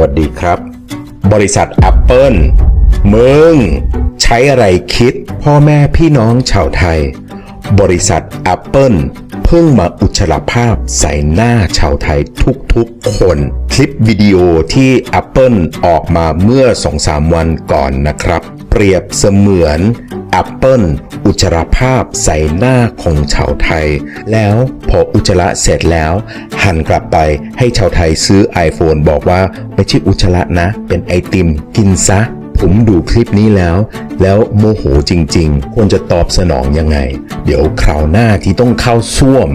วัสดีครับ บริษัท Apple มึง ใช้อะไรคิด พ่อแม่พี่น้องชาวไทย บริษัท Apple เพิ่งมาอุจจาภาพใส่หน้าชาวไทยทุกๆคน คลิปวิดีโอที่ Apple ออกมาเมื่อ 2-3 วันก่อนนะครับ เปรียบเสมือน แอปเปิลอุจจาระภาพใส่หน้าของชาวไทย แล้วพออุจจาระเสร็จแล้ว หันกลับไปให้ชาวไทยซื้อ iPhone บอกว่าไม่ใช่อุจจาระนะ เป็นไอติมกินซะ ผมดูคลิปนี้แล้ว แล้วโมโหจริง ๆ ควรจะตอบสนองยังไง เดี๋ยวคราวหน้าที่ต้องเข้าซ่วม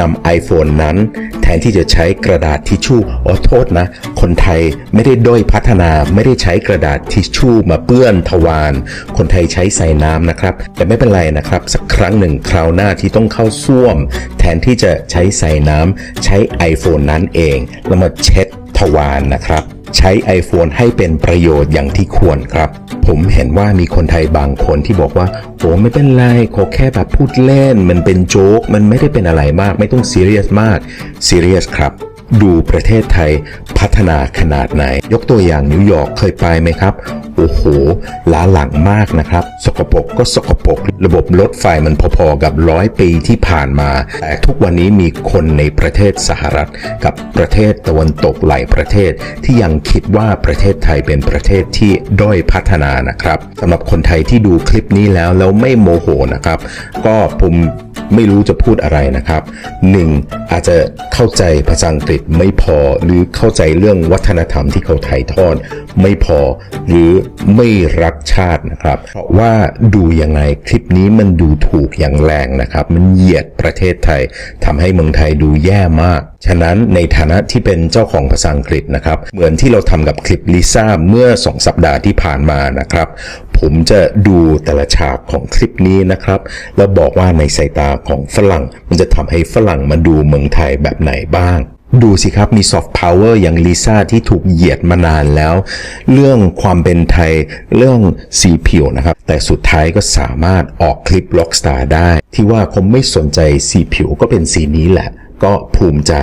นำ iPhone นั้น แทนที่จะใช้กระดาษทิชชู่อ๋อโทษนะ คนไทยไม่ได้ด้อยพัฒนาไม่ได้ใช้กระดาษทิชชู่มาเปื้อนทวาร คนไทยใช้ใส่น้ำนะครับ แต่ไม่เป็นไรนะครับ สักครั้งหนึ่งคราวหน้าที่ต้องเข้าซ่วม แทนที่จะใช้ใส่น้ำใช้ iPhone นั้นเองแล้วมาเช็ด วารนะครับ ใช้ iPhone ให้เป็นประโยชน์อย่างที่ควรครับ ผมเห็นว่ามีคนไทยบางคนที่บอกว่าโอ้ไม่เป็นไรขอแค่แบบพูดเล่น มันเป็นโจ๊ก มันไม่ได้เป็นอะไรมาก ไม่ต้องซีเรียสมากซีเรียสครับ ดูประเทศไทยพัฒนาขนาดไหน ยกตัวอย่างนิวยอร์กเคยไปไหมครับ โอ้โหล้าหลังมากนะครับ สกปรกก็สกปรกระบบรถไฟมันพอๆกับร้อยปีที่ผ่านมา แต่ทุกวันนี้มีคนในประเทศสหรัฐ กับประเทศตะวันตกหลายประเทศ ที่ยังคิดว่าประเทศไทยเป็นประเทศที่ด้อยพัฒนานะครับสำหรับคนไทยที่ดูคลิปนี้แล้วแล้วไม่โมโหนะครับ ก็ผมไม่รู้จะพูดอะไรนะครับ 1. อาจจะเข้าใจภาษาอังกฤษไม่พอ หรือเข้าใจเรื่องวัฒนธรรมที่เขาถ่ายทอด ไม่พอหรือไม่รักชาตินะครับ เพราะว่าดูยังไงคลิปนี้มันดูถูกอย่างแรงนะครับ มันเหยียดประเทศไทยทำให้เมืองไทยดูแย่มาก ฉะนั้นในฐานะที่เป็นเจ้าของภาษาอังกฤษนะครับ เหมือนที่เราทำกับคลิปลิซ่าเมื่อ 2 สัปดาห์ที่ผ่านมานะครับ ผมจะดูแต่ละฉากของคลิปนี้นะครับ แล้วบอกว่าในสายตาของฝรั่ง มันจะทำให้ฝรั่งมาดูเมืองไทยแบบไหนบ้าง ดูสิครับมีซอฟต์พาวเวอร์อย่างลิซ่าที่ถูกเหยียดมานานแล้ว เรื่องความเป็นไทยเรื่องสีผิวนะครับ แต่สุดท้ายก็สามารถออกคลิปล็อกสตาร์ได้ ที่ว่าเขาไม่สนใจสีผิวก็เป็นสีนี้แหละ ก็ภูมิใจ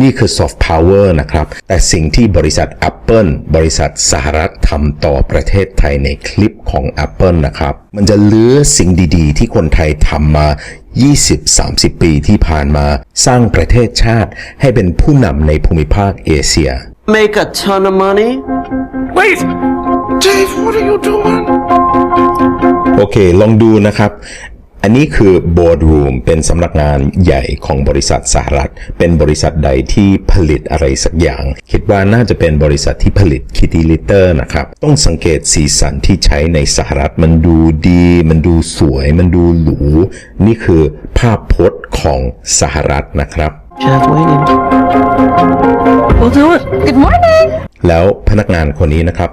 นี่คือซอฟต์พาวเวอร์นะครับ แต่สิ่งที่บริษัท Apple บริษัทสหรัฐทำต่อประเทศไทยในคลิปของ Apple นะครับ มันจะเลื้อสิ่งดีๆ ที่คนไทยทำมา 20-30 ปีที่ผ่านมาสร้างประเทศชาติให้เป็นผู้นำในภูมิภาคเอเชีย make a ton of money. Wait! Dave, what are you doing? โอเค ลองดูนะครับ อันนี้คือ boardroom เป็นสำนักงานใหญ่ของบริษัทสหรัฐ เป็นบริษัทใดที่ผลิตอะไรสักอย่าง คิดว่าน่าจะเป็นบริษัทที่ผลิตคิตตี้ลิเตอร์นะครับ ต้องสังเกตสีสันที่ใช้ในสหรัฐมันดูดี มันดูสวย มันดูหรู นี่คือภาพพจน์ของสหรัฐนะครับ Jeff waiting. We'll do it. Good morning. แล้วพนักงานคนนี้นะครับ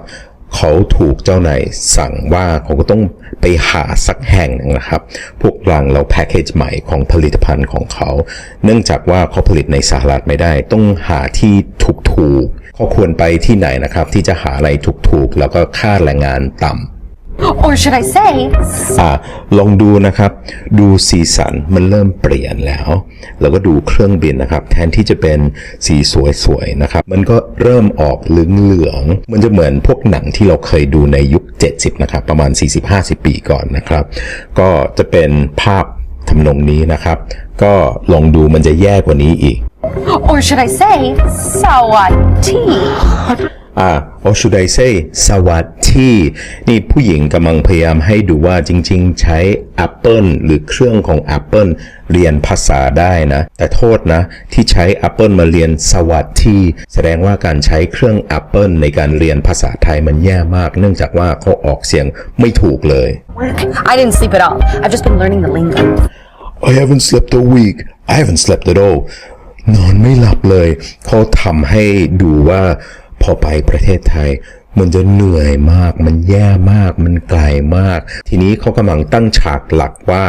เขาถูกเจ้านายสั่งว่าเขาก็ต้องไปหาสักแห่งหนึ่งนะครับ พวกรังเราแพ็กเกจใหม่ของผลิตภัณฑ์ของเขา เนื่องจากว่าเขาผลิตในสหรัฐไม่ได้ ต้องหาที่ถูกๆเขาควรไปที่ไหนนะครับ ที่จะหาอะไรถูกๆ แล้วก็ค่าแรงงานต่ำ Or should I say, อ่าลองดูนะครับ ดูสีสันมันเริ่มเปลี่ยนแล้ว แล้วก็ดูเครื่องบินนะครับ แทนที่จะเป็นสีสวยๆนะครับ มันก็เริ่มออกเหลืองๆมันจะเหมือนพวกหนังที่เราเคยดูในยุค 70 นะครับ ประมาณ 40-50 ปีก่อนนะครับ ก็จะเป็นภาพทำนองนี้นะครับ ก็ลองดูมันจะแย่กว่านี้อีก or should I say, sawati? อ่า or should I say สวัสดีนี่ผู้หญิงกำลังพยายามให้ดูว่าจริงๆ ใช้ Apple หรือเครื่องของ Apple เรียนภาษาได้นะ แต่โทษนะ ที่ใช้ Apple มาเรียนสวัสดีแสดงว่าการใช้เครื่อง Apple ในการเรียนภาษาไทยมันแย่มาก เนื่องจากว่าเขาออกเสียงไม่ถูกเลย I didn't sleep at all. I've just been learning the lingo. I haven't slept a week I haven't slept at all นอนไม่หลับเลยเขาทำให้ดูว่าพอไปประเทศไทย มันจะเหนื่อยมาก มันแย่มาก มันไกลมาก ทีนี้เขากำลังตั้งฉากหลักว่า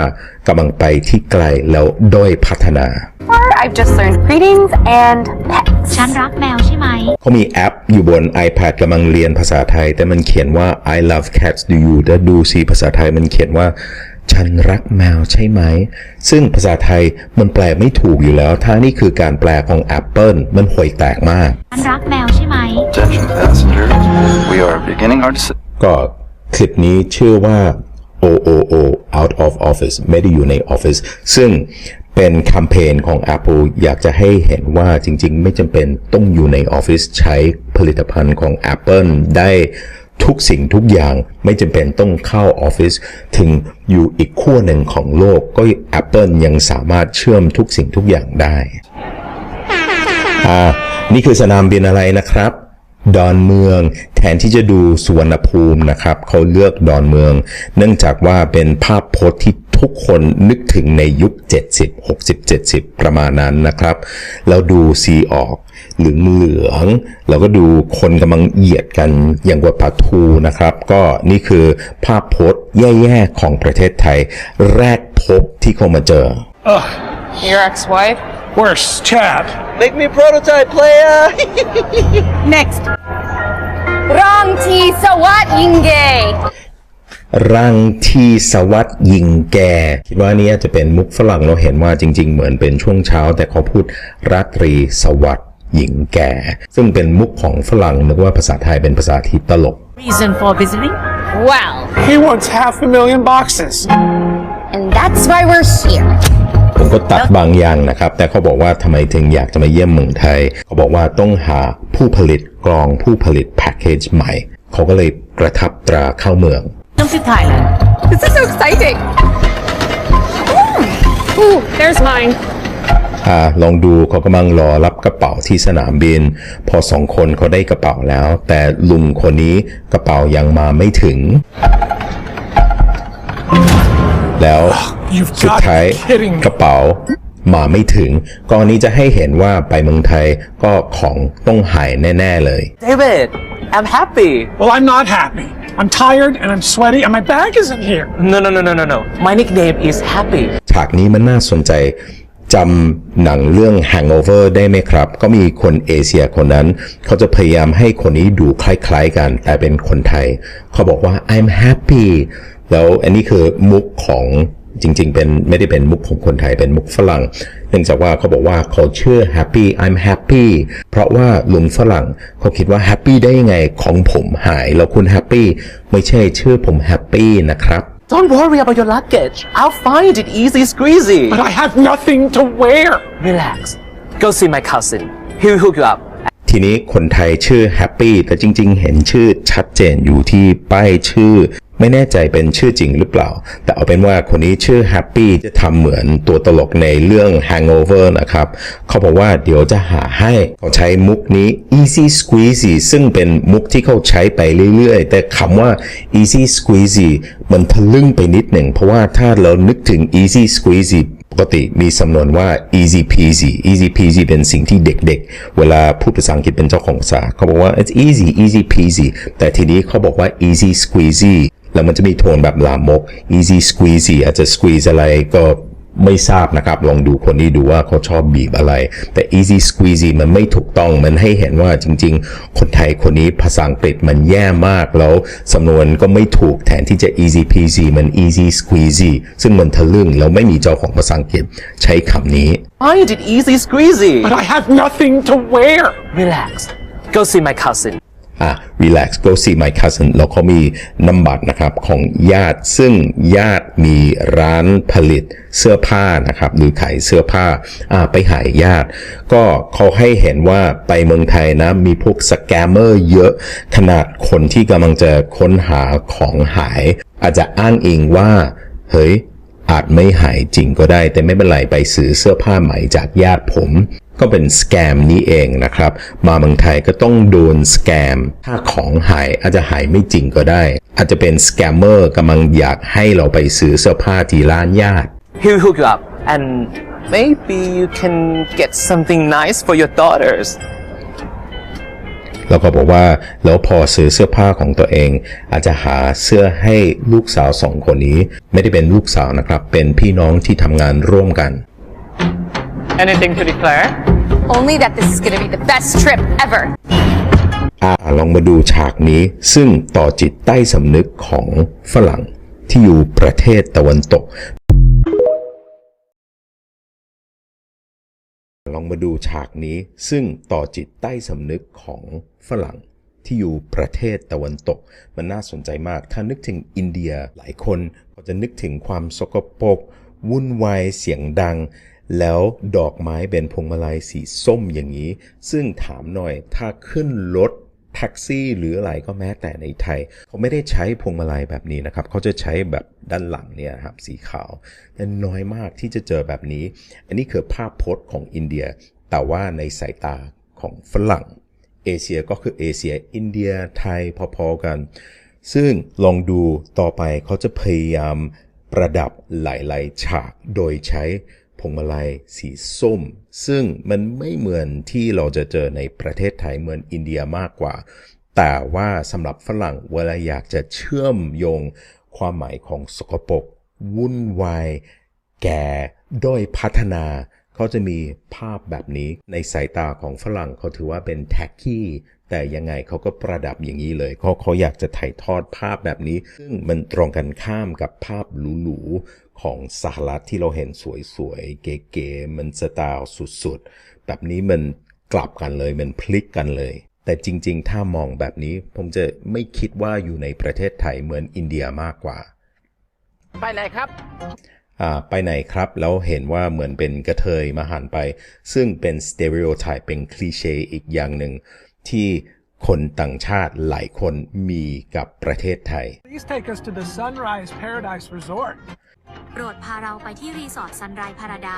กำลังไปที่ไกลแล้วด้อยพัฒนา Or I've just learned greetings and pets. ฉันรักแมวใช่ไหม เขามีแอปอยู่บน iPad กำลังเรียนภาษาไทย แต่มันเขียนว่า I love cats do you แต่ดูสิภาษาไทยมันเขียนว่า ฉันรักแมวใช่ไหม ซึ่งภาษาไทยมันแปลไม่ถูกอยู่แล้วถ้านี่คือการแปลของ Apple มันห่วยแตกมาก ฉันรักแมวใช่ไหม Attention class. beginning, hard to say. ก็คลิปนี้ชื่อว่า OOO out of office ไม่ได้อยู่ในออฟฟิศซึ่งเป็นแคมเปญของ Apple อยากจะให้เห็นว่าจริงๆ ไม่จำเป็นต้องอยู่ในออฟฟิศใช้ผลิตภัณฑ์ของ Apple ได้ ทุกสิ่งทุกอย่างไม่จำเป็นต้องเข้าออฟฟิศถึงอยู่อีกขั้วหนึ่งของโลกก็ Apple ยังสามารถเชื่อมทุกสิ่งทุกอย่างได้ อ่า นี่คือสนามบินอะไรนะครับดอนเมือง แทนที่จะดูสุวรรณภูมินะครับ เขาเลือกดอนเมือง เนื่องจากว่าเป็นภาพโพสต์ที่ทุกคนนึกถึงในยุค 70 60 70 ประมาณนั้นนะครับ แล้วดูซีออก เหลืองเหลืองๆแล้วก็ดูคนกำลังเหยียดกันอย่างกับปลาทูนะครับ ก็นี่คือภาพโพสต์แย่ๆของประเทศไทย แรกพบที่เขามาเจอ Your ex-wife? Worse, Chad. Make me a prototype, player! Next. Wrong T Sawat Yinge. รังที่สวัสดยิงแก คิดว่านี่จะเป็นมุกฝรั่งเราเห็นว่าจริง ๆ เหมือนเป็นช่วงเช้า แต่เขาพูดราตรีสวัสด หญิงแก่ ซึ่งเป็นมุกของฝรั่งนึกว่าภาษาไทยเป็นภาษาที่ตลก Reason for visiting? Well, He wants half a million boxes. and that's why we're here. ผมก็ตัดบางอย่างนะครับ แต่เขาบอกว่าทำไมถึงอยากจะมาเยี่ยมเมืองไทย เขาบอกว่าต้องหาผู้ผลิตกรองผู้ผลิตแพ็กเกจใหม่ เขาก็เลยประทับตราเข้าเมือง Come to Thailand. This is so exciting. Ooh, Ooh there's mine. อ่าลองดูเขากำลังรอรับกระเป๋าที่สนามบิน พอสองคนเขาได้กระเป๋าแล้ว แต่ลุงคนนี้กระเป๋ายังมาไม่ถึง แล้ว You've สุด got ท้าย to be kidding ก me. ระเป๋ามาไม่ถึงกรณีจะให้เห็นว่าไปเมืองไทยก็ของต้องหายแน่ ๆ เลย David, I'm happy. Well, I'm not happy. I'm tired and I'm sweaty and my bag isn't here. No, no, no, no, no, no. My nickname is Happy. ฉากนี้มันน่าสนใจ จำหนังเรื่อง Hangover ได้ไหมครับ ก็มีคนเอเชียคนนั้น เขาจะพยายามให้คนนี้ดูคล้ายๆกัน แต่เป็นคนไทย เขาบอกว่า I'm happy แล้วอันนี้คือมุกของจริงๆ เป็นไม่ได้เป็นมุกของคนไทยเป็นมุกฝรั่ง เนื่องจากว่าเขาบอกว่าเขาเชื่อ happy I'm happy เพราะว่าลุงฝรั่งเขาคิดว่า happy ได้ยังไงของผมหาย แล้วคุณ happy ไม่ใช่ชื่อผม happy นะครับ Don't worry about your luggage. I'll find it easy squeezy. But I have nothing to wear. Relax. Go see my cousin. He'll hook you up. ทีนี้คนไทยชื่อแฮปปี้แต่จริงๆ เห็นชื่อชัดเจนอยู่ที่ป้ายชื่อ ไม่แน่ใจเป็นชื่อจริงหรือเปล่า แต่เอาเป็นว่าคนนี้ชื่อแฮปปี้จะทำเหมือนตัวตลกในเรื่อง Hangover นะครับ เขาบอกว่าเดี๋ยวจะหาให้เขาใช้มุกนี้ easy squeezy ซึ่งเป็นมุกที่เขาใช้ไปเรื่อยๆ แต่คำว่า easy squeezy มันทะลึ่งไปนิดหนึ่ง เพราะว่าถ้าเรานึกถึง easy squeezy ปกติมีสำนวนว่า easy peasy easy peasy เป็นสิ่งที่เด็กๆ เวลาพูดภาษาอังกฤษเป็นเจ้าของภาษาเขาบอกว่า it's easy easy peasy แต่ทีนี้เขาบอกว่า easy squeezy แล้วมันจะมีโทนแบบลามก easy squeezy อาจจะ squeeze อะไรก็ไม่ทราบนะครับ ลองดูคนนี้ดูว่าเขาชอบบีบอะไร แต่ easy squeezy มันไม่ถูกต้องมันให้เห็นว่าจริง ๆ คนไทยคนนี้ภาษาอังกฤษมันแย่มากแล้วสำนวนก็ไม่ถูกแทนที่จะ easy peasy มัน easy squeezy ซึ่งมันทะลึ่งแล้วไม่มีเจ้าของภาษาอังกฤษใช้คำนี้ Find it easy squeezy. But I have nothing to wear. Relax. Go see my cousin. อะ relax go see my cousin แล้วเขามีนำบัตรนะครับของญาติซึ่งญาติมีร้านผลิตเสื้อผ้านะครับหรือขายเสื้อผ้าอ่าไปหายญาติ ก็เขาให้เห็นว่าไปเมืองไทยนะ มีพวกสแกมเมอร์เยอะขนาดคนที่กำลังจะค้นหาของหาย อาจจะอ้างอิงว่า เฮ้ยอาจไม่หายจริงก็ได้ แต่ไม่เป็นไรไปซื้อเสื้อผ้าใหม่จากญาติผม ก็เป็นสแกมนี้เองนะครับ มาเมืองไทยก็ต้องโดนสแกม ถ้าของหายอาจจะหายไม่จริงก็ได้ อาจจะเป็นสแกมเมอร์กำลังอยากให้เราไปซื้อเสื้อผ้าที่ร้านญาติ He'll hook you up. And maybe you can get something nice for your daughters. แล้วก็บอกว่าแล้วพอซื้อเสื้อผ้าของตัวเอง อาจจะหาเสื้อให้ลูกสาวสองคนนี้ ไม่ได้เป็นลูกสาวนะครับ เป็นพี่น้องที่ทำงานร่วมกัน Anything to declare? Only that this is gonna be the best trip ever. อ่าลองมาดูฉากนี้ซึ่งต่อจิตใต้สำนึกของฝรั่งที่อยู่ประเทศตะวันตก ลองมาดูฉากนี้ซึ่งต่อจิตใต้สำนึกของฝรั่งที่อยู่ประเทศตะวันตก มันน่าสนใจมาก ถ้านึกถึงอินเดียหลายคนก็จะนึกถึงความสกปรกวุ่นวายเสียงดัง แล้วดอกไม้เป็นพวงมาลัยสีส้มอย่างนี้ ซึ่งถามหน่อยถ้าขึ้นรถแท็กซี่หรืออะไรก็แม้แต่ในไทยเขาไม่ได้ใช้พวงมาลัยแบบนี้นะครับเขาจะใช้แบบด้านหลังเนี่ยครับสีขาวแต่น้อยมากที่จะเจอแบบนี้ อันนี้คือภาพพจน์ของอินเดีย แต่ว่าในสายตาของฝรั่ง เอเชียก็คือเอเชีย อินเดียไทยพอๆกัน ซึ่งลองดูต่อไปเขาจะพยายามประดับหลายๆฉากโดยใช้ พวงมาลัยสีส้ม ซึ่งมันไม่เหมือนที่เราจะเจอในประเทศไทยเหมือนอินเดียมากกว่า แต่ว่าสำหรับฝรั่งเวลาอยากจะเชื่อมโยงความหมายของสกปรกวุ่นวายแก่ด้อยพัฒนาเขาจะมีภาพแบบนี้ในสายตาของฝรั่งเขาถือว่าเป็นแท็กกี้ แต่ยังไงเขาก็ประดับอย่างนี้เลยเขาเขาอยากจะถ่ายทอดภาพแบบนี้ ซึ่งมันตรงกันข้ามกับภาพหรูๆของสหรัฐที่เราเห็นสวยๆ เก๋ๆมันสไตล์สุดๆ แบบนี้มันกลับกันเลยมันพลิกกันเลย แต่จริงๆ ถ้ามองแบบนี้ ผมจะไม่คิดว่าอยู่ในประเทศไทยเหมือนอินเดียมากกว่า ไปไหนครับอ่าไปไหนครับ แล้วเห็นว่าเหมือนเป็นกระเทยมาหันไป ซึ่งเป็นสเต r ริโอไทป์เป็นคลีเช่อีกอย่างหนึ่ง ที่คนต่างชาติหลายคนมีกับประเทศไทย Please take us to the Sunrise Paradise Resort. โปรดพาเราไปที่รีสอร์ทซันไรพาราได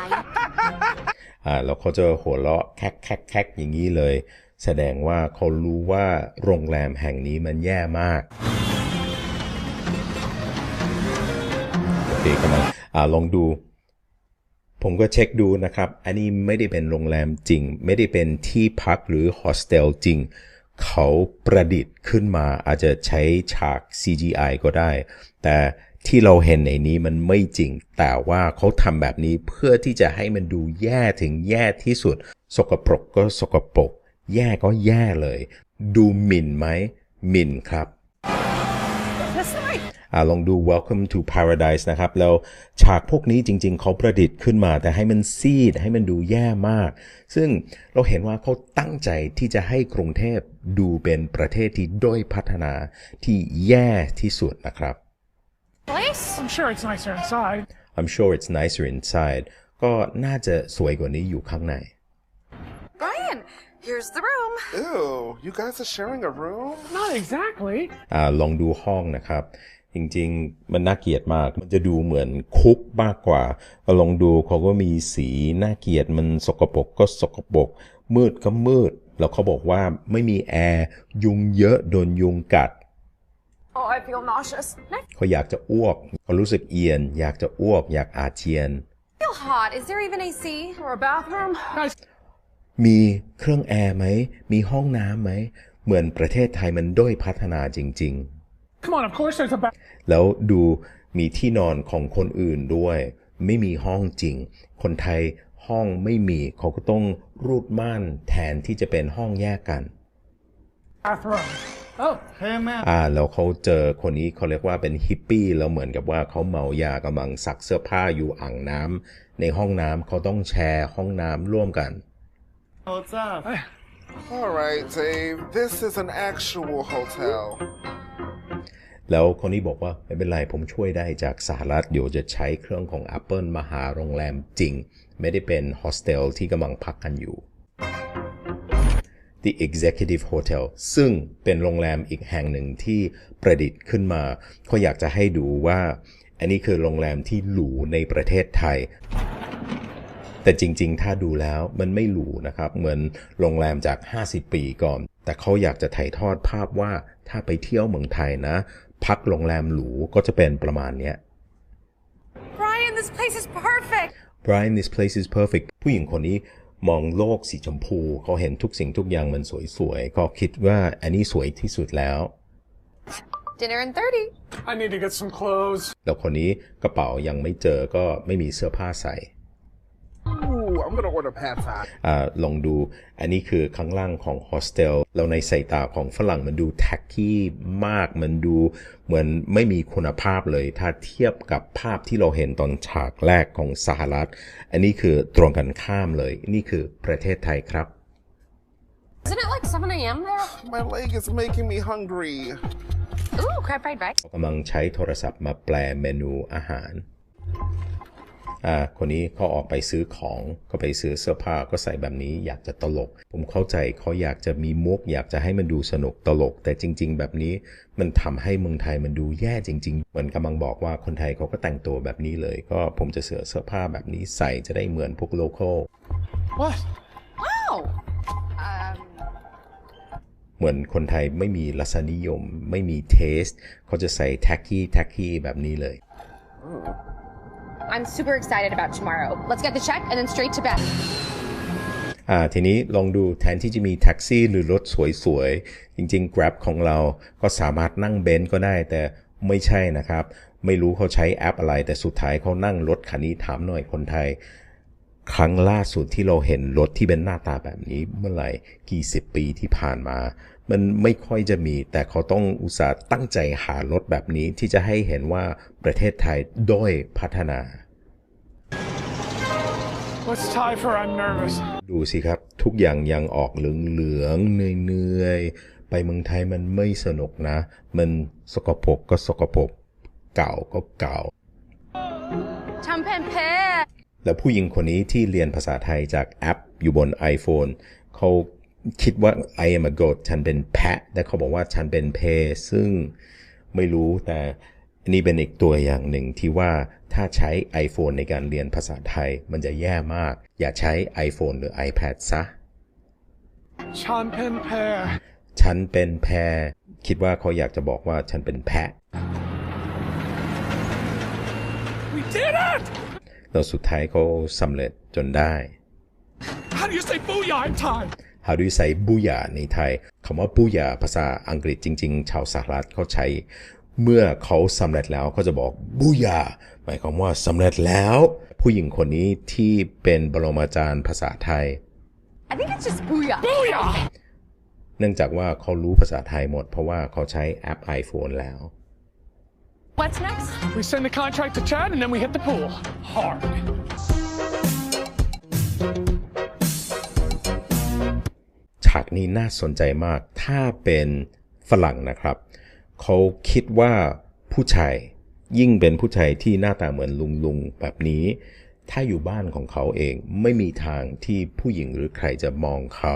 อ่าแล้วเขาจะหัวเราะแคกแคกแคกอย่างนี้เลย แสดงว่าเขารู้ว่าโรงแรมแห่งนี้มันแย่มากโอเคกำลังอ่าลองดู ผมก็เช็คดูนะครับ อันนี้ไม่ได้เป็นโรงแรมจริง ไม่ได้เป็นที่พักหรือโฮสเทลจริง เขาประดิษฐ์ขึ้นมาอาจจะใช้ฉาก CGI ก็ได้ แต่ที่เราเห็นในนี้มันไม่จริง แต่ว่าเขาทำแบบนี้เพื่อที่จะให้มันดูแย่ถึงแย่ที่สุด สกปรกก็สกปรก แย่ก็แย่เลย ดูหมิ่นไหมหมิ่นครับ อ่าลองดู Welcome to Paradise นะครับ แล้วฉากพวกนี้จริง ๆ เขาประดิษฐ์ขึ้นมา แต่ให้มันซีดให้มันดูแย่มาก ซึ่งเราเห็นว่าเขาตั้งใจที่จะให้กรุงเทพดูเป็นประเทศที่ด้อยพัฒนาที่แย่ที่สุดนะครับ Place? I'm sure it's nicer inside. I'm sure it's nicer inside ก็น่าจะสวยกว่านี้อยู่ข้างใน Brian, here's the room. Ew, you guys are sharing a room? Not exactly. อ่าลองดูห้องนะครับ จริงๆ มันน่าเกลียดมาก มันจะดูเหมือนคุกมากกว่าก็ลองดูเขาก็มีสีน่าเกลียดมันสกปรกก็สกปรกมืดก็มืด แล้วเขาบอกว่าไม่มีแอร์ยุงเยอะโดนยุงกัด Oh, I feel nauseous. I เขาอยากจะอ้วกเขารู้สึกเอียน อยากจะอ้วก อยากอาเจียน feel hot. Is there even AC or a bathroom? มีเครื่องแอร์ไหม มีห้องน้ำไหม เหมือนประเทศไทยมันด้อยพัฒนาจริง ๆ Come on, of course there's a bathroom. แล้วดูมีที่นอนของคนอื่นด้วย ไม่มีห้องจริง คนไทยห้องไม่มีเขาก็ต้องรูดม่านแทนที่จะเป็นห้องแยกกัน Oh, hey man. อ่าแล้วเขาเจอคนนี้เขาเรียกว่าเป็นฮิปปี้แล้วเหมือนกับว่าเขาเมายากำลังซักเสื้อผ้าอยู่อ่างน้ำในห้องน้ำเขาต้องแชร์ห้องน้ำร่วมกัน All right, Dave, this is an actual hotel. แล้วคนนี้บอกว่าไม่เป็นไรผมช่วยได้จากสหรัฐเดี๋ยวจะใช้เครื่องของ Apple มาหาโรงแรมจริง ไม่ได้เป็นโฮสเทลที่กำลังพักกันอยู่ The Executive Hotel ซึ่งเป็นโรงแรมอีกแห่งหนึ่งที่ประดิษฐ์ขึ้นมาเขาอยากจะให้ดูว่า อันนี้คือโรงแรมที่หรูในประเทศไทย แต่จริง ๆ ถ้าดูแล้วมันไม่หรูนะครับ เหมือนโรงแรมจาก 50 ปีก่อน แต่เขาอยากจะถ่ายทอดภาพว่าถ้าไปเที่ยวเมืองไทยนะ พักโรงแรมหรูก็จะเป็นประมาณเนี้ย Brian, this place is perfect. Brian this place is perfect ผู้หญิงคนนี้มองโลกสีชมพูเขาเห็นทุกสิ่งทุกอย่างมันสวยๆเขาคิดว่าอันนี้สวยที่สุดแล้ว Dinner in 30. I need to get some clothes. แล้วคนนี้กระเป๋ายังไม่เจอก็ไม่มีเสื้อผ้าใส่ Ooh, I'm gonna order pad thai. อ่าลองดูอันนี้คือข้างล่างของโฮสเทลแล้วในสายตาของฝรั่งมันดูแท็กกี้มากมันดูเหมือนไม่มีคุณภาพเลย ถ้าเทียบกับภาพที่เราเห็นตอนฉากแรกของสหรัฐ อันนี้คือตรงกันข้ามเลย นี่คือประเทศไทยครับ Isn't it like 7 a.m. there? My leg is making me hungry. Ooh, crab fried rice. กำลังใช้โทรศัพท์มาแปลเมนูอาหาร อ่าคนนี้เขาออกไปซื้อของก็ไปซื้อเสื้อผ้าก็ใส่แบบนี้อยากจะตลก ผมเข้าใจเขาอยากจะมีมุก อยากจะให้มันดูสนุกตลก แต่จริง ๆ แบบนี้มันทำให้เมืองไทยมันดูแย่จริง ๆ เหมือนกำลังบอกว่าคนไทยเขาก็แต่งตัวแบบนี้เลย ก็ผมจะเสื้อเสื้อผ้าแบบนี้ใส่จะได้เหมือนพวกโลเคอล What? Wow. Um, เหมือนคนไทยไม่มีรสนิยม ไม่มีเทสเขาจะใส่แท็กกี้แท็กกี้แบบนี้เลย I'm super excited about tomorrow. Let's get the check and then straight to bed. อ่าทีนี้ลองดูแทนที่จะมีแท็กซี่หรือรถสวยๆ จริงๆ Grab ของเราก็สามารถนั่งเบนซ์ก็ได้ แต่ไม่ใช่นะครับ ไม่รู้เขาใช้แอปอะไร แต่สุดท้ายเขานั่งรถคันนี้ถามหน่อยคนไทย ครั้งล่าสุดที่เราเห็นรถที่เป็นหน้าตาแบบนี้เมื่อไหร่กี่สิบปีที่ผ่านมา มันไม่ค่อยจะมี แต่เขาต้องอุตส่าห์ตั้งใจหารถแบบนี้ที่จะให้เห็นว่าประเทศไทยด้อยพัฒนา Let's tie for I'm nervous. ดูสิครับ ทุกอย่างยังออกเหลืองๆเหนื่อยๆ ไปเมืองไทยมันไม่สนุกนะ มันสกปรกก็สกปรกเก่าก็เก่า Champagne แล้วผู้หญิงคนนี้ที่เรียนภาษาไทยจากแอปอยู่บน iPhone เขา คิดว่า I am a goat ฉันเป็นแพะและเขาบอกว่าฉันเป็นเพ ซึ่งไม่รู้แต่อันนี่เป็นอีกตัวอย่างหนึ่งที่ว่าถ้าใช้ iPhone ในการเรียนภาษาไทยมันจะแย่มาก อย่าใช้ iPhone หรือ iPad ซะ Champagne pear. ฉันเป็นแพะคิดว่าเขาอยากจะบอกว่าฉันเป็นแพะ We did it! แล้วสุดท้ายเขาสำเร็จจนได้ How do you say booyah in Thai? How do you say บูยาในไทยคำว่าบูยาภาษาอังกฤษจริง ๆ ชาวสหรัฐเขาใช้ เมื่อเขาสำเร็จแล้วเขาจะบอกบูยาหมายความว่าสำเร็จแล้ว ผู้หญิงคนนี้ที่เป็นบรมาจารย์ภาษาไทย I think it's just booyah. Booyah! เนื่องจากว่าเขารู้ภาษาไทยหมด เพราะว่าเขาใช้แอป iPhone แล้ว What's next? We send the contract to Chad and then we hit the pool. Hard. ฉากนี้น่าสนใจมาก ถ้าเป็นฝรั่งนะครับ เขาคิดว่าผู้ชายยิ่งเป็นผู้ชายที่หน้าตาเหมือนลุงลุงแบบนี้ ถ้าอยู่บ้านของเขาเองไม่มีทางที่ผู้หญิงหรือใครจะมองเขา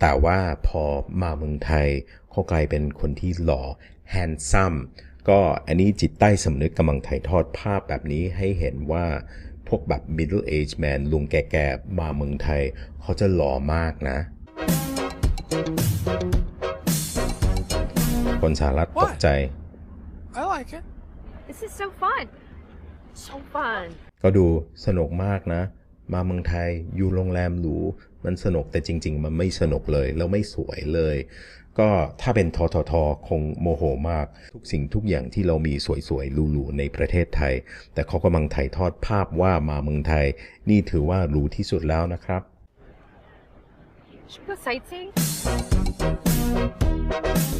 แต่ว่าพอมาเมืองไทยเขากลายเป็นคนที่หล่อแฮนซัมก็อันนี้จิตใต้สำนึกกำลังถ่ายทอดภาพแบบนี้ให้เห็นว่าพวกแบบ middle age man ลุงแก่ๆ มาเมืองไทย เขาจะหล่อมากนะ คนสหรัฐตกใจ I like it. This is so fun. So fun. ก็ดูสนุกมากนะ มาเมืองไทยอยู่โรงแรมหรู มันสนุกแต่จริง ๆ มันไม่สนุกเลย แล้วไม่สวยเลย ก็ถ้าเป็นทททคงโมโหมาก ทุกสิ่งทุกอย่างที่เรามีสวยๆหรูๆในประเทศไทย แต่เขากำลังถ่ายทอดภาพว่ามาเมืองไทย นี่ถือว่าหรูที่สุดแล้วนะครับ Should we go sightseeing?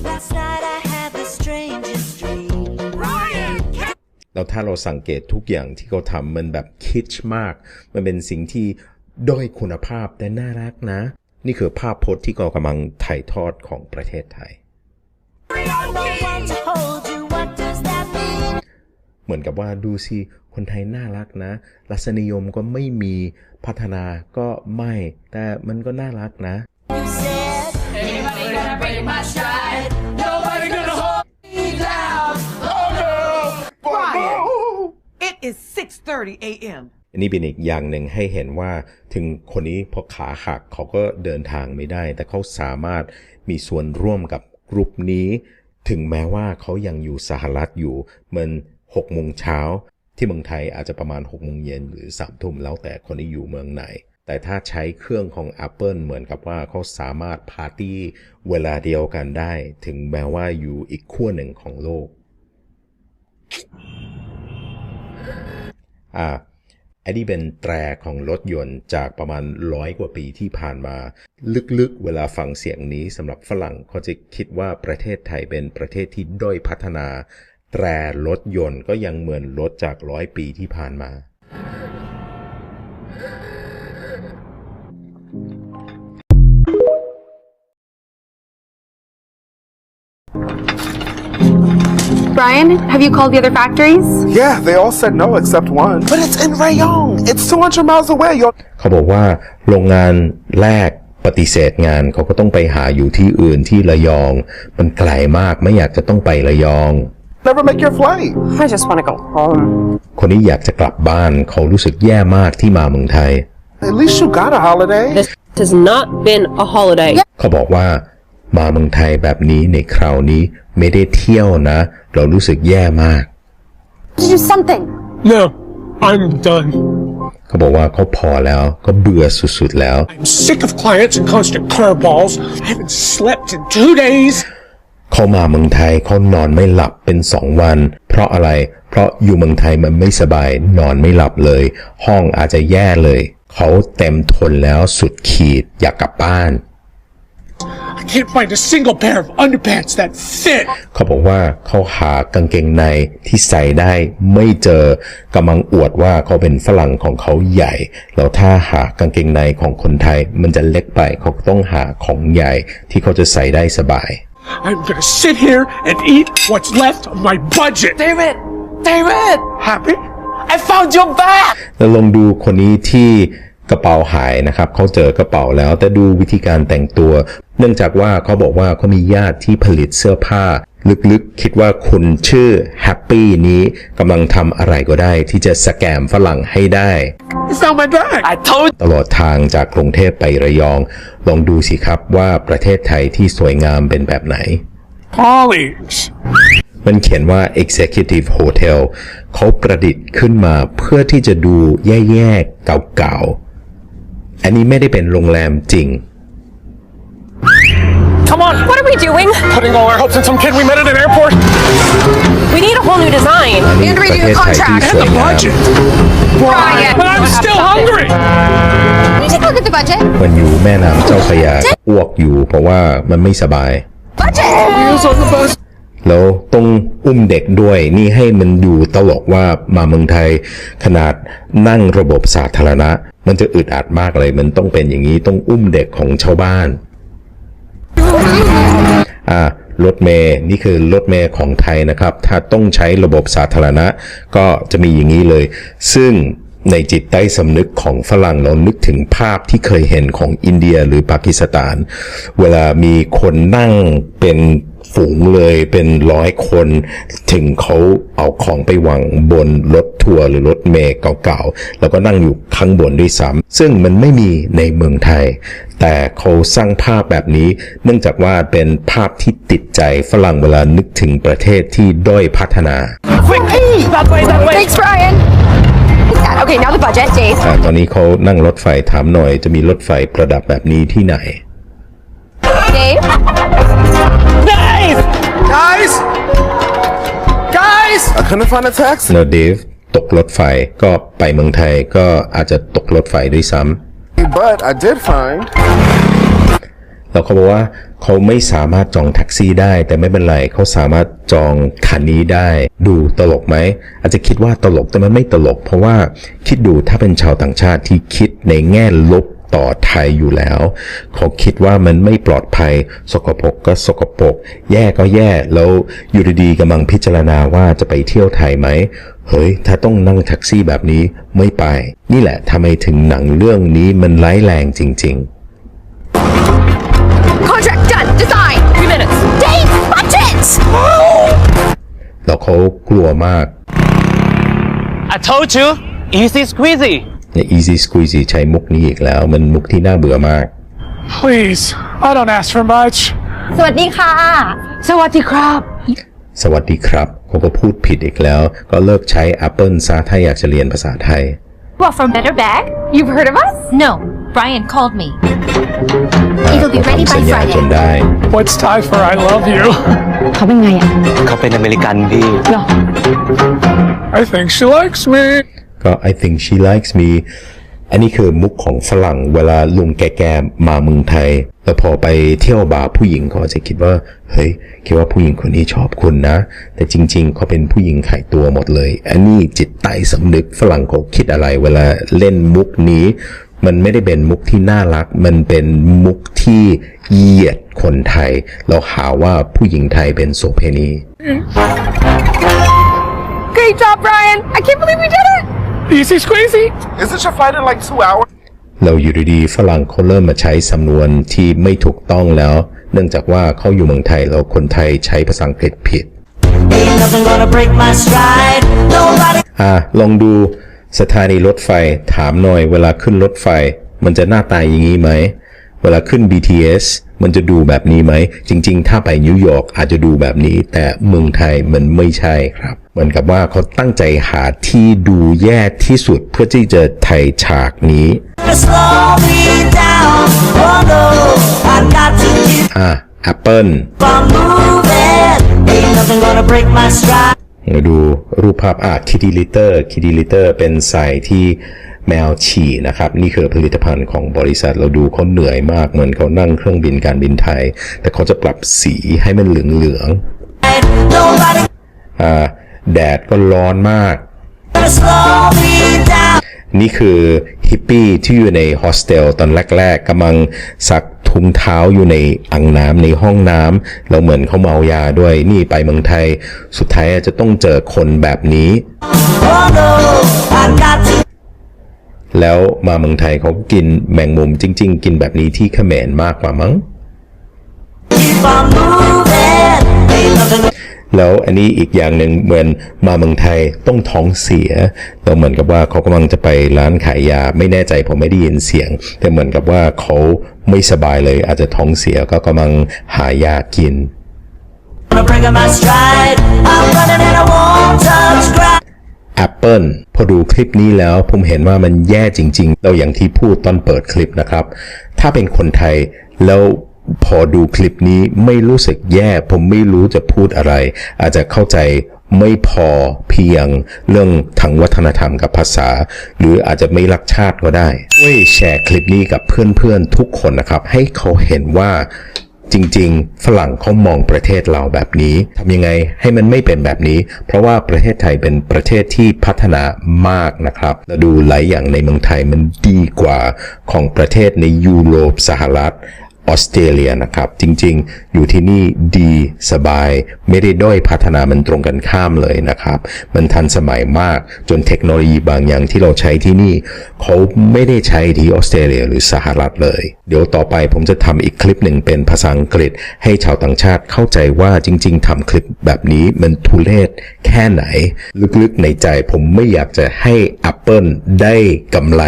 Last night I had the strangest dream. แล้วถ้าเราสังเกตทุกอย่างที่เขาทำมันแบบคิดมาก มันเป็นสิ่งที่ด้อยคุณภาพแต่น่ารักนะ นี่คือภาพพจน์ที่เรากำลังถ่ายทอดของประเทศไทย No one to hold you, what does that mean? เหมือนกับว่าดูสิ คนไทยน่ารักนะรสนิยมก็ไม่มีพัฒนาก็ไม่ แต่มันก็น่ารักนะ You said, Anybody gonna break my stride? Nobody gonna hold me down. It is 6:30 a.m. อันนี้เป็นอีกอย่างหนึ่งให้เห็นว่าถึงคนนี้พอขาหักเขาก็เดินทางไม่ได้ แต่เขาสามารถมีส่วนร่วมกับกลุ่มนี้ ถึงแม้ว่าเขายังอยู่สหรัฐอยู่มันหกโมงเช้า ที่เมืองไทยอาจจะประมาณ6โมงเย็นหรือสามทุ่มแล้วแต่คนที่อยู่เมืองไหน แต่ถ้าใช้เครื่องของ Apple เหมือนกับว่าเขาสามารถปาร์ตี้เวลาเดียวกันได้ ถึงแม้ว่าอยู่อีกขั้วหนึ่งของโลก อ่าอันนี้เป็นแตรของรถยนต์จากประมาณร้อยกว่าปีที่ผ่านมา ลึกๆ เวลาฟังเสียงนี้สำหรับฝรั่งเขาจะคิดว่าประเทศไทยเป็นประเทศที่ด้อยพัฒนา แตรรถยนต์ก็ยังเหมือนรถจากร้อยปีที่ผ่านมา Brian, have you called the other factories? Yeah, they all said no except one. But it's in Rayong. It's 200 miles away. You'll เขาบอกว่าโรงงานแรกปฏิเสธงานเขาก็ต้องไปหาอยู่ที่อื่นที่ระยอง มันไกลมากไม่อยากจะต้องไประยอง never make your flight. I just want to go home. คนนี้อยากจะกลับบ้านเขารู้สึกแย่มากที่มาเมืองไทย At least you got a holiday. This has not been a holiday. เขาบอกว่า มาเมืองไทยแบบนี้ในคราวนี้ไม่ได้เที่ยวนะ เรารู้สึกแย่มาก To do something. No, I'm done. เขาบอกว่าเขาพอแล้วก็เบื่อสุดๆแล้ว I'm sick of clients and constant curveballs. I haven't slept in two days. เขามาเมืองไทยเขานอนไม่หลับเป็นสองวัน เพราะอะไร เพราะอยู่เมืองไทยมันไม่สบายนอนไม่หลับเลย ห้องอาจจะแย่เลย เขาเต็มทนแล้วสุดขีดอยากกลับบ้าน I can't find a single pair of underpants that fit. เขาบอกว่าเขาหากางเกงในที่ใส่ได้ไม่เจอกำลังอวดว่าเขาเป็นฝรั่งของเขาใหญ่ แล้วถ้าหากางเกงในของคนไทยมันจะเล็กไปเขาต้องหาของใหญ่ที่เขาจะใส่ได้สบาย I'm gonna sit here and eat what's left of my budget. David David Happy? I found your bag แล้วลองดูคนนี้ที่กระเป๋าหายนะครับเขาเจอกระเป๋าแล้วแต่ดูวิธีการแต่งตัว เนื่องจากว่าเขาบอกว่าเขามีญาติที่ผลิตเสื้อผ้า ลึกๆ คิดว่าคุณชื่อแฮปปี้นี้กำลังทำอะไรก็ได้ที่จะสแกมฝรั่งให้ได้ You found my bag. I told ตลอดทางจากกรุงเทพไประยอง ลองดูสิครับว่าประเทศไทยที่สวยงามเป็นแบบไหน Polly's. มันเขียนว่า Executive Hotel เขาประดิษฐ์ขึ้นมาเพื่อที่จะดูแย่ๆ เก่าๆ อันนี้ไม่ได้เป็นโรงแรมจริง Come on. What are we doing? Putting all our hopes in some kid we met at an airport. We need a whole new design. อันนี้ประเทศไทยที่สวยงาม Brian. But I'm still hungry. Can you take a look at the budget? มันอยู่แม่น้ำเจ้าพระยาอ้วกอยู่เพราะว่ามันไม่สบาย Budget! Wheels on the bus. แล้วต้องอุ้มเด็กด้วยนี่ให้มันอยู่ตลกว่ามาเมืองไทย ขนาดนั่งระบบสาธารณะ มันจะอึดอัดมากเลยมันต้องเป็นอย่างนี้ต้องอุ้มเด็กของชาวบ้าน อ่ารถเมย์นี่คือรถเมย์ของไทยนะครับ ถ้าต้องใช้ระบบสาธารณะ ก็จะมีอย่างนี้เลย ซึ่ง ในจิตใต้สำนึกของฝรั่งเรานึกถึงภาพที่เคยเห็นของอินเดียหรือปากีสถาน เวลามีคนนั่งเป็นฝูงเลยเป็นร้อยคน ถึงเขาเอาของไปวางบนรถทัวร์หรือรถเมล์เก่าๆ แล้วก็นั่งอยู่ข้างบนด้วยซ้ำซึ่งมันไม่มีในเมืองไทย แต่เขาสร้างภาพแบบนี้ เนื่องจากว่าเป็นภาพที่ติดใจฝรั่งเวลานึกถึงประเทศที่ด้อยพัฒนา That way, that way. Thanks, Brian! Take that. Okay, now the budget, Dave. อ่าตอนนี้เขานั่งรถไฟถามหน่อย จะมีรถไฟประดับแบบนี้ที่ไหน Dave? Guys! Guys! I couldn't find a taxi. แล้วเดฟตกรถไฟก็ไปเมืองไทยก็อาจจะตกรถไฟด้วยซ้ำ But I did find แล้วเขาบอกว่าเขาไม่สามารถจองแท็กซี่ได้ แต่ไม่เป็นไรเขาสามารถจองคันนี้ได้ ดูตลกไหม อาจจะคิดว่าตลกแต่มันไม่ตลก เพราะว่าคิดดูถ้าเป็นชาวต่างชาติที่คิดในแง่ลบต่อไทยอยู่แล้ว เขาคิดว่ามันไม่ปลอดภัย สกปรกก็สกปรกแย่ก็แย่แล้วอยู่ดีๆกำลังพิจารณาว่าจะไปเที่ยวไทยไหมเฮ้ย ถ้าต้องนั่งแท็กซี่แบบนี้ไม่ไป นี่แหละทำไมถึงหนังเรื่องนี้มันร้ายแรงจริง ๆ Contract done! Design! Three minutes. Dave! Budget! แล้วเขากลัวมาก I told you easy squeezy ใน Easy Squeezy ใช้มุกนี้อีกแล้ว มันมุกที่น่าเบื่อมาก Please, I don't ask for much. สวัสดีค่ะ สวัสดีครับ สวัสดีครับเขาก็พูดผิดอีกแล้ว ก็เลิกใช้ Apple ซะถ้าอยากจะเรียนภาษาไทย What from Better Bag? You've heard of us? No. Brian called me. อ่า It'll be เขา ready ทำสัญ by ญา Friday จนได้ What's Thai for I love you? เขาเป็นไงอะเขาเป็นอเมริกันพี่ I think she likes me. ก็ I think she likes me อันนี้คือมุกของฝรั่งเวลาลุงแก่ๆมาเมืองไทย แล้วพอไปเที่ยวบาร์ผู้หญิงเขาจะคิดว่า เฮ้ย คิดว่าผู้หญิงคนนี้ชอบคุณนะ แต่จริงๆ เขาเป็นผู้หญิงขายตัวหมดเลย อันนี้จิตใต้สำนึกฝรั่งเขาคิดอะไรเวลาเล่นมุกนี้ มันไม่ได้เป็นมุกที่น่ารัก มันเป็นมุกที่เหยียดคนไทย เราหาว่าผู้หญิงไทยเป็นโสเพณี Great job, Brian. I can't believe we did it. Easy squeezy. Isn't your flight in like two hours? เราอยู่ดีๆฝรั่งเขาเริ่มมาใช้สำนวนที่ไม่ถูกต้องแล้ว เนื่องจากว่าเขาอยู่เมืองไทยแล้วคนไทยใช้ภาษาอังกฤษผิด Ain't nothing gonna break my stride. Nobody อะลองดู สถานีรถไฟถามหน่อยเวลาขึ้นรถไฟ มันจะหน้าตายอย่างนี้ไหม เวลาขึ้น BTS มันจะดูแบบนี้ไหม จริง ๆ ถ้าไปนิวยอร์กอาจจะดูแบบนี้ แต่เมืองไทยมันไม่ใช่ครับ เหมือนกับว่าเขาตั้งใจหาที่ดูแย่ที่สุดเพื่อที่จะไทยฉากนี้ slow me down. Oh no, I got to keep อะ Apple ดูรูปภาพอะคิดีลิเตอร์คิดีลิเตอร์เป็นใส่ที่แมวฉี่นะครับ นี่คือผลิตภัณฑ์ของบริษัทเราดูเขาเหนื่อยมากเหมือนเขานั่งเครื่องบินการบินไทย แต่เขาจะปรับสีให้มันเหลือง Nobody ๆอ่าแดดก็ร้อนมาก นี่คือฮิปปี้ที่อยู่ในโฮสเทลตอนแรก ๆกำลังซัก ถุงเท้าอยู่ในอ่างน้ำในห้องน้ำเราเหมือนเขาเมายาด้วยนี่ไปเมืองไทย สุดท้ายอาจจะต้องเจอคนแบบนี้ Oh no, แล้วมาเมืองไทยเขากินแมงมุมจริง ๆ กินแบบนี้ที่เขมรมากกว่ามั้ง แล้วอันนี้อีกอย่างหนึ่งเหมือนมาเมืองไทยต้องท้องเสียเราเหมือนกับว่าเขากำลังจะไปร้านขายยาไม่แน่ใจผมไม่ได้ยินเสียง แต่เหมือนกับว่าเขาไม่สบายเลยอาจจะท้องเสียก็กำลังหายากิน Apple พอดูคลิปนี้แล้วผมเห็นว่ามันแย่จริงๆเราอย่างที่พูดตอนเปิดคลิปนะครับ ถ้าเป็นคนไทยแล้ว พอดูคลิปนี้ไม่รู้สึกแย่ ผมไม่รู้จะพูดอะไร อาจจะเข้าใจไม่พอเพียงเรื่องทางวัฒนธรรมกับภาษา หรืออาจจะไม่รักชาติก็ได้ช่วยแชร์คลิปนี้กับเพื่อนๆทุกคนนะครับ ให้เขาเห็นว่าจริงๆ ฝรั่งเขามองประเทศเราแบบนี้ทำยังไงให้มันไม่เป็นแบบนี้ เพราะว่าประเทศไทยเป็นประเทศที่พัฒนามากนะครับเราดูหลายอย่างในเมืองไทยมันดีกว่าของประเทศในยุโรปสหรัฐ ออสเตรเลียนะครับ จริงๆ อยู่ที่นี่ดีสบาย ไม่ได้ด้อยพัฒนามันตรงกันข้ามเลยนะครับ มันทันสมัยมากจนเทคโนโลยีบางอย่างที่เราใช้ที่นี่ เขาไม่ได้ใช้ที่ออสเตรเลียหรือสหรัฐเลย เดี๋ยวต่อไปผมจะทำอีกคลิปหนึ่งเป็นภาษาอังกฤษ ให้ชาวต่างชาติเข้าใจว่าจริง ๆทำคลิปแบบนี้มันทุเลศแค่ไหน ลึกๆในใจผมไม่อยากจะให้ Apple ได้กำไร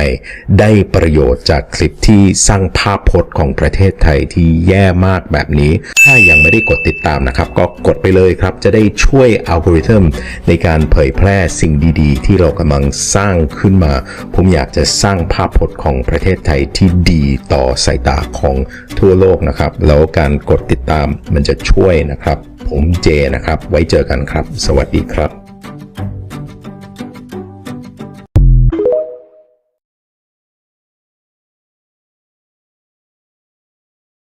ได้ประโยชน์จากคลิปที่สร้างภาพพจน์ของประเทศไทยที่แย่มากแบบนี้ ถ้ายังไม่ได้กดติดตามนะครับ ก็กดไปเลยครับ จะได้ช่วยอัลกอริทึมในการเผยแพร่สิ่งดีๆ ที่เรากำลังสร้างขึ้นมา ผมอยากจะสร้างภาพพจน์ของประเทศไทยที่ดีต่อสายตาของทั่วโลกนะครับ แล้วการกดติดตามมันจะช่วยนะครับ ผมเจนะครับ ไว้เจอกันครับ สวัสดีครับ